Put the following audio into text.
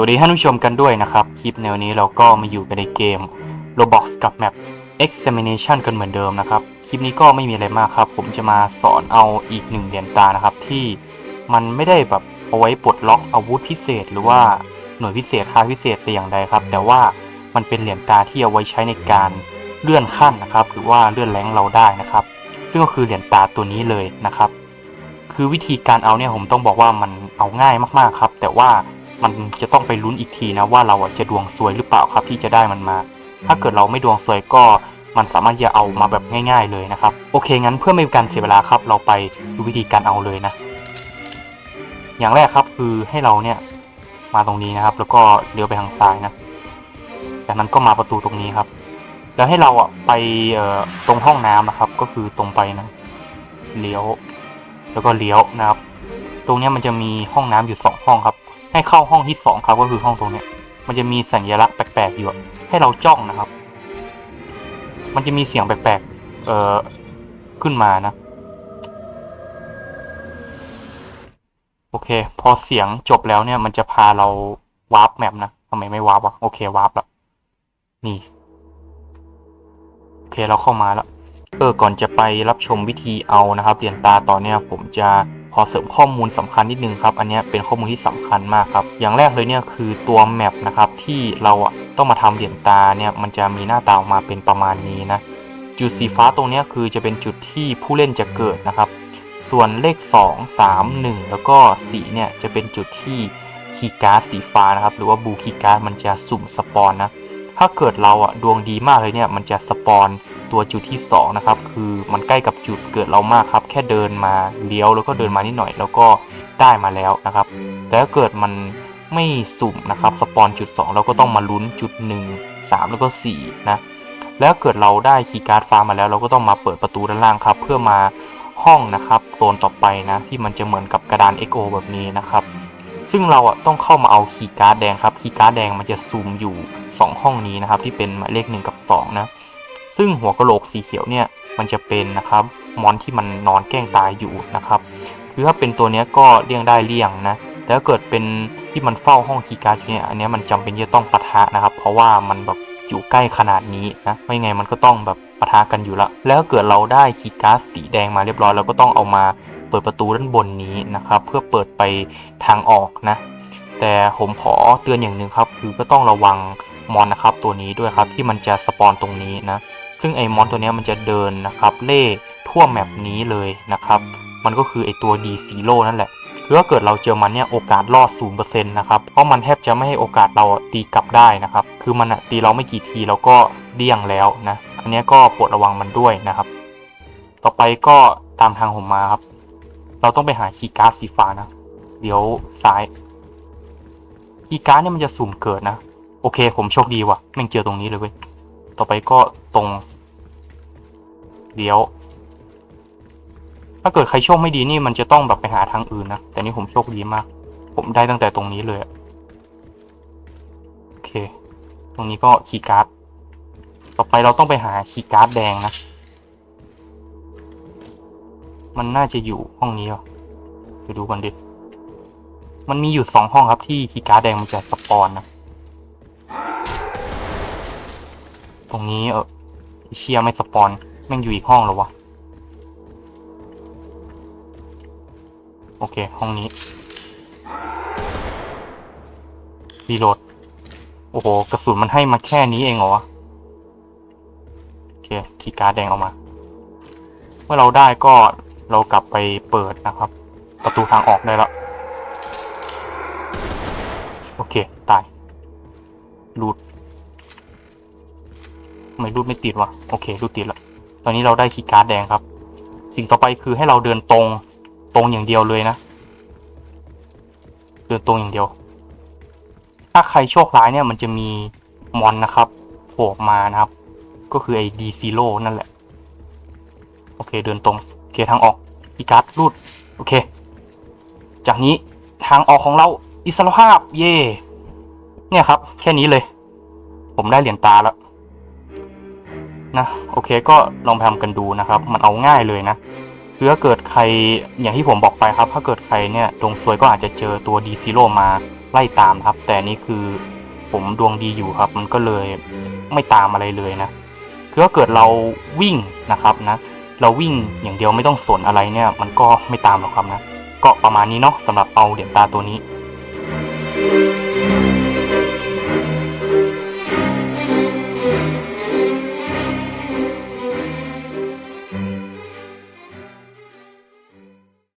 วัสดีท่านผู้ชมกันด้วยนะครับ คลิปแนวนี้เราก็มาอยู่กันในเกม Roblox กับแมป Examination กันเหมือนเดิมนะครับ คลิปนี้ก็ไม่มีอะไรมากครับ ผมจะมาสอนเอาอีกหนึ่งเหรียญตานะครับ ที่มันไม่ได้แบบเอาไว้ปลดล็อกอาวุธพิเศษ หรือว่าหน่วยพิเศษค่าพิเศษแต่อย่างใดครับ แต่ว่ามันเป็นเหรียญตาที่เอาไว้ใช้ในการเลื่อนขั้นนะครับ หรือว่าเลื่อนแรงเราได้นะครับ ซึ่งก็คือเหรียญตาตัวนี้เลยนะครับ คือวิธีการเอาเนี่ยผมต้องบอกว่ามันเอาง่ายมากๆครับ แต่ว่า มันจะต้องไปลุ้นอีกทีนะว่าเราอะจะดวงซวยหรือเปล่าครับที่จะได้มันมา ถ้าเกิดเราไม่ดวงซวยก็มันสามารถจะเอามาแบบง่าย ๆเลยนะครับ โอเคงั้นเพื่อไม่เป็นการเสียเวลาครับ เราไปดูวิธีการเอาเลยนะ อย่างแรกครับคือให้เราเนี่ยมาตรงนี้นะครับ แล้วก็เลี้ยวไปทางซ้ายนะ จากนั้นก็มาประตูตรงนี้ครับ แล้วให้เราอะไปเอ่อตรงห้องน้ำนะครับ ก็คือตรงไปนะเลี้ยว แล้วก็เลี้ยวนะครับ ตรงเนี้ยมันจะมีห้องน้ำอยู่สองห้องครับ ให้เข้าห้องที่สองครับก็คือห้องตรงนี้มันจะมีสัญลักษณ์แปลกๆอยู่ให้เราจ้องนะครับ มันจะมีเสียงแปลกๆเอ่อขึ้นมานะ โอเค พอเสียงจบแล้วเนี่ย มันจะพาเราวาร์ปแมปนะทำไมไม่วาร์ปวะโอเควาร์ปแล้วนี่โอเคเราเข้ามาแล้วเออก่อนจะไปรับชมวิธีเอานะครับเหรียญตาต่อเนี่ยผมจะ ขอเสริมข้อมูลสำคัญนิดนึงครับ อันนี้เป็นข้อมูลที่สำคัญมากครับ อย่างแรกเลยเนี่ยคือตัวแมปนะครับที่เราอะต้องมาทำเหรียญตาเนี่ยมันจะมีหน้าตาออกมาเป็นประมาณนี้นะ จุดสีฟ้าตรงเนี้ยคือจะเป็นจุดที่ผู้เล่นจะเกิดนะครับ ส่วนเลข 2 3 1 แล้วก็4เนี่ยจะเป็นจุดที่คีการ์ดสีฟ้านะครับ หรือว่าบูคีการ์ดมันจะสุ่มสปอนนะ ถ้าเกิดเราอะดวงดีมากเลยเนี่ยมันจะสปอน ตัวจุดที่2นะครับคือมันใกล้กับจุดเกิดเรามากครับ แค่เดินมาเลี้ยวแล้วก็เดินมานิดหน่อย แล้วก็ได้มาแล้วนะครับ แต่ถ้าเกิดมันไม่สุ่มนะครับสปอนจุด 2 เราก็ต้องมาลุ้นจุด 1 3 แล้วก็4นะแล้วเกิดเราได้คีย์การ์ดฟ้ามาแล้ว เราก็ต้องมาเปิดประตูด้านล่างครับ เพื่อมาห้องนะครับโซนต่อไปนะที่มันจะเหมือนกับกระดาน XO แบบนี้นะครับ ซึ่งเราอะต้องเข้ามาเอาคีย์การ์ดแดงครับคีย์การ์ดแดงมันจะซูมอยู่ 2 ห้องนี้นะครับที่เป็นหมายเลข 1 กับ 2 นะ ซึ่งหัวกะโหลกสีเขียวเนี่ยมันจะเป็นนะครับมอนที่มันนอนแกล้งตายอยู่นะครับคือถ้าเป็นตัวเนี้ยก็เลี่ยงได้เลี่ยงนะแต่ถ้าเกิดเป็นที่มันเฝ้าห้องคีย์การ์ดเนี่ยอันเนี้ยมันจำเป็นจะต้องปะทะนะครับ เพราะว่ามันแบบอยู่ใกล้ขนาดนี้นะไม่ไงมันก็ต้องแบบปะทะกันอยู่ละแล้วเกิดเราได้คีย์การ์ดสีแดงมาเรียบร้อยเราก็ต้องเอามาเปิดประตูด้านบนนี้นะครับ เพื่อเปิดไปทางออกนะ แต่ผมขอเตือนอย่างหนึ่งครับ คือก็ต้องระวังมอนนะครับตัวนี้ด้วยครับที่มันจะสปอนตรงนี้นะ ซึ่งไอ้มอนตัวนี้มันจะเดินนะครับเล่ทั่วแมปนี้เลยนะครับมันก็คือไอ้ตัว D ซีโร่นั่นแหละคือถ้าเกิดเราเจอมันเนี่ยโอกาสรอด0%นะครับเพราะมันแทบจะไม่ให้โอกาสเราตีกลับได้นะครับคือมันตีเราไม่กี่ทีเราก็เดี่ยงแล้วนะอันนี้ก็โปรดระวังมันด้วยนะครับ ต่อไปก็ตามทางผมมาครับ เราต้องไปหาคีการ์ดสีฟ้านะเดี๋ยวซ้ายคีการ์ดเนี่ยมันจะสุ่มเกิดนะ โอเค ผมโชคดีว่ะแม่งเจอตรงนี้เลยเว้ย ต่อไปก็ตรงเดี๋ยว ถ้าเกิดใครโชคไม่ดีนี่มันจะต้องแบบไปหาทางอื่นนะ แต่นี่ผมโชคดีมาก ผมได้ตั้งแต่ตรงนี้เลยโอเค ตรงนี้ก็คีย์การ์ดต่อไปเราต้องไปหาคีย์การ์ดแดงนะ มันน่าจะอยู่ห้องนี้อะไปดูกันดิ มันมีอยู่สองห้องครับที่คีย์การ์ดแดงมันจะสปอนนะ ตรงนี้เออไอเชียไม่สปอนแม่งอยู่อีกห้องหรอวะ โอเค ห้องนี้รีโหลด โอ้โห กระสุนมันให้มาแค่นี้เองเหรอวะ โอเคคีการ์ดแดงออกมา เมื่อเราได้ก็เรากลับไปเปิดนะครับ ประตูทางออกได้แล้ว โอเค ตายรูด ไมรูดไม่ติดวะโอเครูดติดแล้วตอนนี้เราได้คีย์การ์ดแดงครับ สิ่งต่อไปคือให้เราเดินตรงตรงอย่างเดียวเลยนะ เดินตรงอย่างเดียว ถ้าใครโชคร้ายเนี่ยมันจะมีมอนนะครับโผล่มานะครับ ก็คือไอ้ดีซีโร่นั่นแหละ โอเคเดินตรงโอเคทางออกคีการ์ดรูดโอเค จากนี้ทางออกของเราอิสรภาพเย่เนี่ยครับ แค่นี้เลย ผมได้เหรียญตาแล้ว นะโอเคก็ลองไปทำกันดูนะครับ มันเอาง่ายเลยนะคือถ้าเกิดใครอย่างที่ผมบอกไปครับ ถ้าเกิดใครเนี่ยดวงซวยก็อาจจะเจอตัวดีซีโร่มาไล่ตามครับ แต่นี่คือผมดวงดีอยู่ครับ มันก็เลยไม่ตามอะไรเลยนะคือถ้าเกิดเราวิ่งนะครับนะ เราวิ่งอย่างเดียวไม่ต้องสนอะไรเนี่ย มันก็ไม่ตามหรอกครับนะก็ประมาณนี้เนาะสำหรับเอาเหรียญตาตัวนี้